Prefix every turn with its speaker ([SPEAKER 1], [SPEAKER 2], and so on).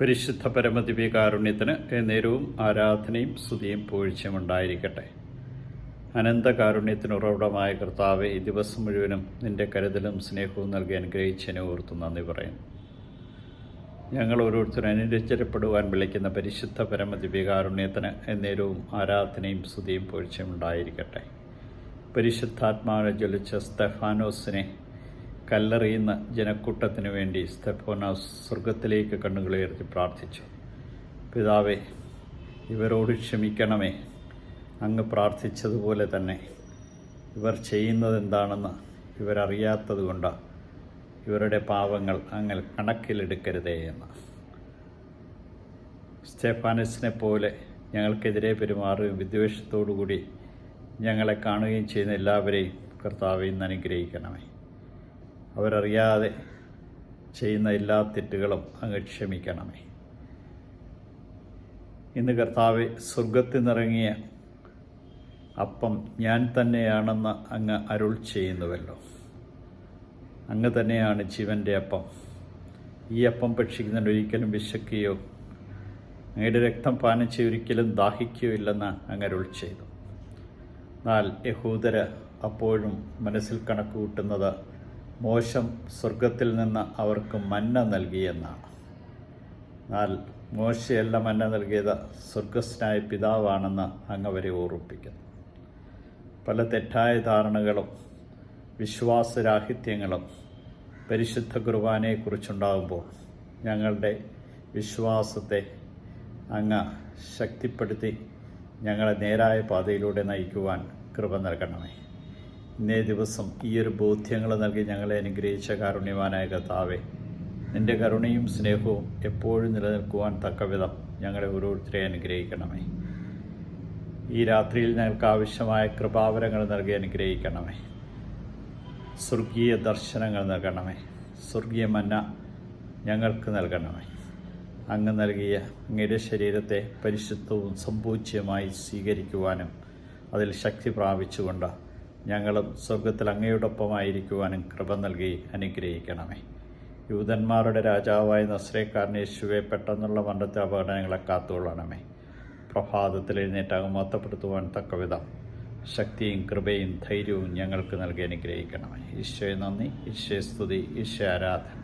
[SPEAKER 1] പരിശുദ്ധ പരമദിവ്യ കാരുണ്യത്തിന് നേരവും ആരാധനയും സ്തുതിയും പൂഴ്ചയും ഉണ്ടായിരിക്കട്ടെ. അനന്തകാരുണ്യത്തിന് ഉറവിടമായ കർത്താവെ ഈ ദിവസം മുഴുവനും നിന്റെ കരുതലും സ്നേഹവും നൽകി അനുഗ്രഹിച്ചതിനെ ഓർത്ത് നന്ദി പറയും ഞങ്ങൾ ഓരോരുത്തരും അനുരചരപ്പെടുവാൻ വിളിക്കുന്ന പരിശുദ്ധ പരമദിവ്യ കാരുണ്യത്തിന് നേരവും ആരാധനയും സ്തുതിയും പൂഴ്ചയും ഉണ്ടായിരിക്കട്ടെ. പരിശുദ്ധാത്മാവിനെ ജ്വലിച്ച സ്തെഫാനോസിനെ കല്ലെറിയുന്ന ജനക്കൂട്ടത്തിനു വേണ്ടി സ്തെഫോനോസ് സ്വർഗത്തിലേക്ക് കണ്ണുകളുയർത്തി പ്രാർത്ഥിച്ചു. പിതാവേ ഇവരോട് ക്ഷമിക്കണമേ. അങ്ങ് പ്രാർത്ഥിച്ചതുപോലെ തന്നെ. ഇവർ ചെയ്യുന്നത് എന്താണെന്ന് ഇവരറിയാത്തത് കൊണ്ട്. ഇവരുടെ പാവങ്ങൾ അങ്ങ് കണക്കിലെടുക്കരുതേ എന്ന്. സ്റ്റെഫാനസിനെ പോലെ ഞങ്ങൾക്കെതിരെ പെരുമാറുകയും വിദ്വേഷത്തോടുകൂടി ഞങ്ങളെ കാണുകയും ചെയ്യുന്ന എല്ലാവരെയും കർത്താവെ ഇന്ന് അനുഗ്രഹിക്കണമേ. അവരറിയാതെ ചെയ്യുന്ന എല്ലാ തെറ്റുകളും അങ്ങ് ക്ഷമിക്കണമേ. ഇന്ന് കർത്താവ് സ്വർഗത്തിൽ നിന്നിറങ്ങിയ അപ്പം ഞാൻ തന്നെയാണെന്ന് അങ്ങ് അരുൾ ചെയ്യുന്നുവല്ലോ. അങ്ങ് തന്നെയാണ് ജീവന്റെ അപ്പം. ഈ അപ്പം ഭക്ഷിക്കുന്നതിന് ഒരിക്കലും വിശക്കുകയോ അങ്ങയുടെ രക്തം പാനം ഒരിക്കലും ദാഹിക്കുകയോ ഇല്ലെന്ന് അങ്ങ് അരുൾ ചെയ്തു. എന്നാൽ യഹൂദര അപ്പോഴും മനസ്സിൽ കണക്ക് കൂട്ടുന്നത് മോശം സ്വർഗത്തിൽ നിന്ന് അവർക്ക് മന്ന നൽകിയെന്നാണ്. എന്നാൽ മോശയല്ല മന്ന നൽകിയത് സ്വർഗസ്നായ പിതാവാണെന്ന് അങ്ങ് അവരെ ഓർമ്മിപ്പിക്കുന്നു. പല തെറ്റായ ധാരണകളും വിശ്വാസരാഹിത്യങ്ങളും പരിശുദ്ധ കുർബാനയെക്കുറിച്ചുണ്ടാകുമ്പോൾ ഞങ്ങളുടെ വിശ്വാസത്തെ അങ്ങ് ശക്തിപ്പെടുത്തി ഞങ്ങളെ നേരായ പാതയിലൂടെ നയിക്കുവാൻ കൃപ നൽകണമേ. ഇന്നേ ദിവസം ഈ ഒരു ബോധ്യങ്ങൾ നൽകി ഞങ്ങളെ അനുഗ്രഹിച്ച കാരുണ്യവാനായ കർത്താവെ നിന്റെ കരുണയും സ്നേഹവും എപ്പോഴും നിലനിൽക്കുവാൻ തക്കവിധം ഞങ്ങളെ ഓരോരുത്തരെ അനുഗ്രഹിക്കണമേ. ഈ രാത്രിയിൽ ഞങ്ങൾക്ക് ആവശ്യമായ കൃപാവരങ്ങൾ നൽകി അനുഗ്രഹിക്കണമേ. സ്വർഗീയ ദർശനങ്ങൾ നൽകണമേ. സ്വർഗീയ മന്ന ഞങ്ങൾക്ക് നൽകണമേ. അങ്ങ് നൽകിയ അങ്ങയുടെ ശരീരത്തെ പരിശുദ്ധവും സമ്പൂജ്യമായി സ്വീകരിക്കുവാനും അതിൽ ശക്തി പ്രാപിച്ചുകൊണ്ട് ഞങ്ങളും സ്വർഗത്തിൽ അങ്ങയോടൊപ്പമായിരിക്കുവാനും കൃപ നൽകി അനുഗ്രഹിക്കണമേ. യൂതന്മാരുടെ രാജാവായ നസ്രേക്കാരൻ യേശുവെ പെട്ടെന്നുള്ള മണ്ടത്തെ അപകടങ്ങളെ കാത്തുകൊള്ളണമേ. പ്രഭാതത്തിൽ എഴുന്നേറ്റാകും മൊത്തപ്പെടുത്തുവാൻ തക്കവിധം ശക്തിയും കൃപയും ധൈര്യവും ഞങ്ങൾക്ക് നൽകി അനുഗ്രഹിക്കണമേ. ഈശോയെ നന്ദി. ഈശോയെ സ്തുതി. ഈശോ ആരാധന.